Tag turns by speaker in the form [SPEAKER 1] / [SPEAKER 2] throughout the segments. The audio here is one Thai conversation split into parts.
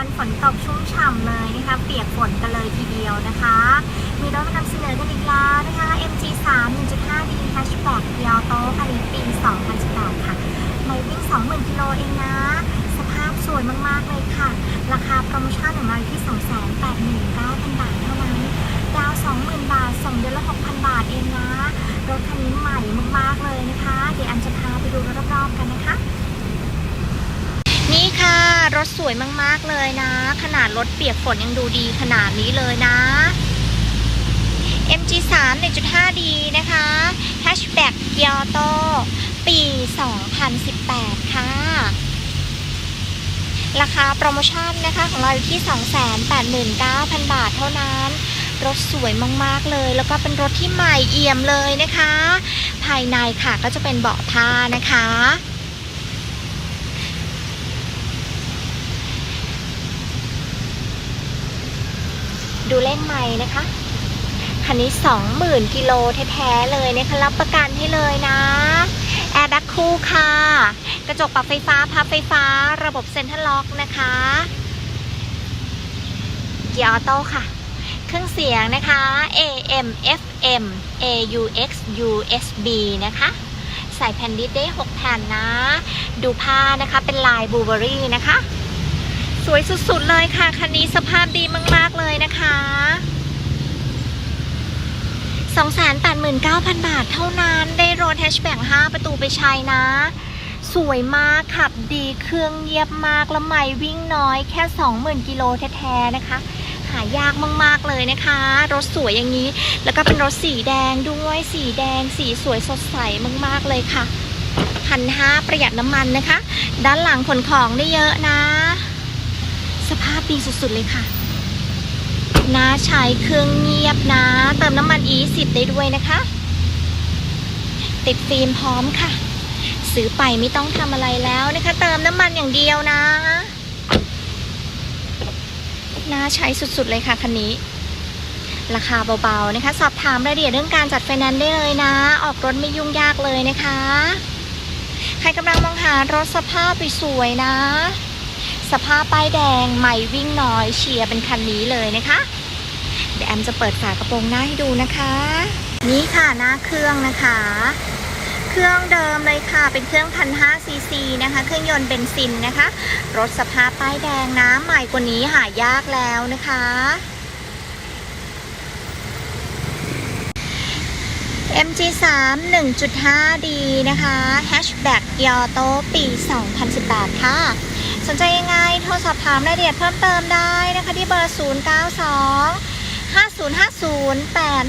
[SPEAKER 1] วันฝนตกชุ่มฉ่ำเลยนะคะ เปียกฝนกันเลยทีเดียวนะคะ มีรถมานำเสนอกันอีกแล้วนะคะ MG3 1.5D Hatchback เกียวโตคันนี้ปี 2018 ค่ะไม่วิ่ง 20,000 กิโลเองนะ สภาพสวยมากๆเลยค่ะ ราคาโปรโมชั่นของเราที่ 289,000 บาทเท่านั้น ดาว 20,000 บาท ส่งเดือนละ 6,000 บาทเองนะ รถคันนี้ใหม่มากๆเลยนะคะ เดี๋ยวอันจะพาไปดูรอบๆกันนะคะ ถสวยมากๆเลยนะ ขนาดรถเปียกฝนยังดูดีขนาดนี้เลยนะ MG3 1.5D นะคะ Hatchback เกียร์โตปี 2018 ค่ะ ราคาโปรโมชั่นนะคะของเราอยู่ที่ 289,000 บาทเท่านั้น รถสวยมากๆเลย แล้วก็เป็นรถที่ใหม่เอี่ยมเลยนะคะ ภายในค่ะก็จะเป็นเบาะผ้านะคะ ดูเลขใหม่นะคะคันนี้ 20,000กิโลแท้ๆเลยนะคะรับประกันให้เลยนะแอร์แบ็คคู่ค่ะ กระจกปรับไฟฟ้าพับไฟฟ้า ระบบเซ็นทรัลล็อกนะคะเกียร์ออโต้ค่ะ เครื่องเสียงนะคะ AM FM AUX USB นะคะ ใส่แผ่นดิสได้6แผ่นนะ ดูผ้านะคะเป็นลายบูเบอรี่นะคะ วยสุดๆเลยค่ะ คันนี้สภาพดีมาก ๆ เลยนะคะ289,000 บาทเท่านั้นได้รถแฮชแบ็ก5ประตูไปใช้นะ สวยมากขับดีเครื่องเงียบมากแล้วไม่วิ่งน้อยแค่ 20,000 กิโลแท้ๆนะคะ หายากมากๆเลยนะคะ รถสวยอย่างนี้ แล้วก็เป็นรถสีแดงด้วยสีแดงสีสวยสดใสมากๆเลยค่ะพันห้าประหยัดน้ำมันนะคะ ด้านหลังขนของได้เยอะนะ สภาพดีสุดๆเลยค่ะนะใช้เครื่องเงียบนะ เติมน้ำมัน E10 ได้ด้วยนะคะ ติดฟิล์มพร้อมค่ะ ซื้อไปไม่ต้องทำอะไรแล้วนะคะ เติมน้ำมันอย่างเดียวนะ น่าใช้สุดๆเลยค่ะคันนี้ ราคาเบาๆนะคะ สอบถามรายละเอียดเรื่องการจัดไฟแนนซ์ได้เลยนะ ออกรถไม่ยุ่งยากเลยนะคะ ใครกำลังมองหารถสภาพสวยๆนะ สภาพป้ายแดงใหม่วิ่งน้อยเชียร์เป็นคันนี้เลยนะคะ เดี๋ยวแอมจะเปิดฝากระโปรงหน้าให้ดูนะคะ นี่ค่ะหน้าเครื่องนะคะ เครื่องเดิมเลยค่ะ เป็นเครื่องพันห้าซีซีนะคะ เครื่องยนต์เบนซินนะคะ รถสภาพป้ายแดงนะใหม่กว่านี้หายากแล้วนะคะ MG3 1.5D นะคะ Hatchback ยอโตปี 2018 ค่ะ สนใจยังไง โทรสอบถามรายละเอียดเพิ่มเติมได้นะคะที่เบอร์ 092 5050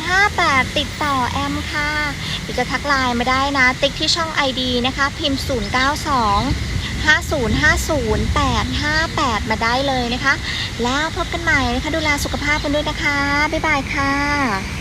[SPEAKER 1] 858 ติดต่อแอมค่ะ หรือจะทักไลน์มาได้นะ ติ๊กที่ช่อง ID นะคะ พิมพ์ 092 5050 858 มาได้เลยนะคะ แล้วพบกันใหม่นะคะ ดูแลสุขภาพกันด้วยนะคะ บ๊ายบายค่ะ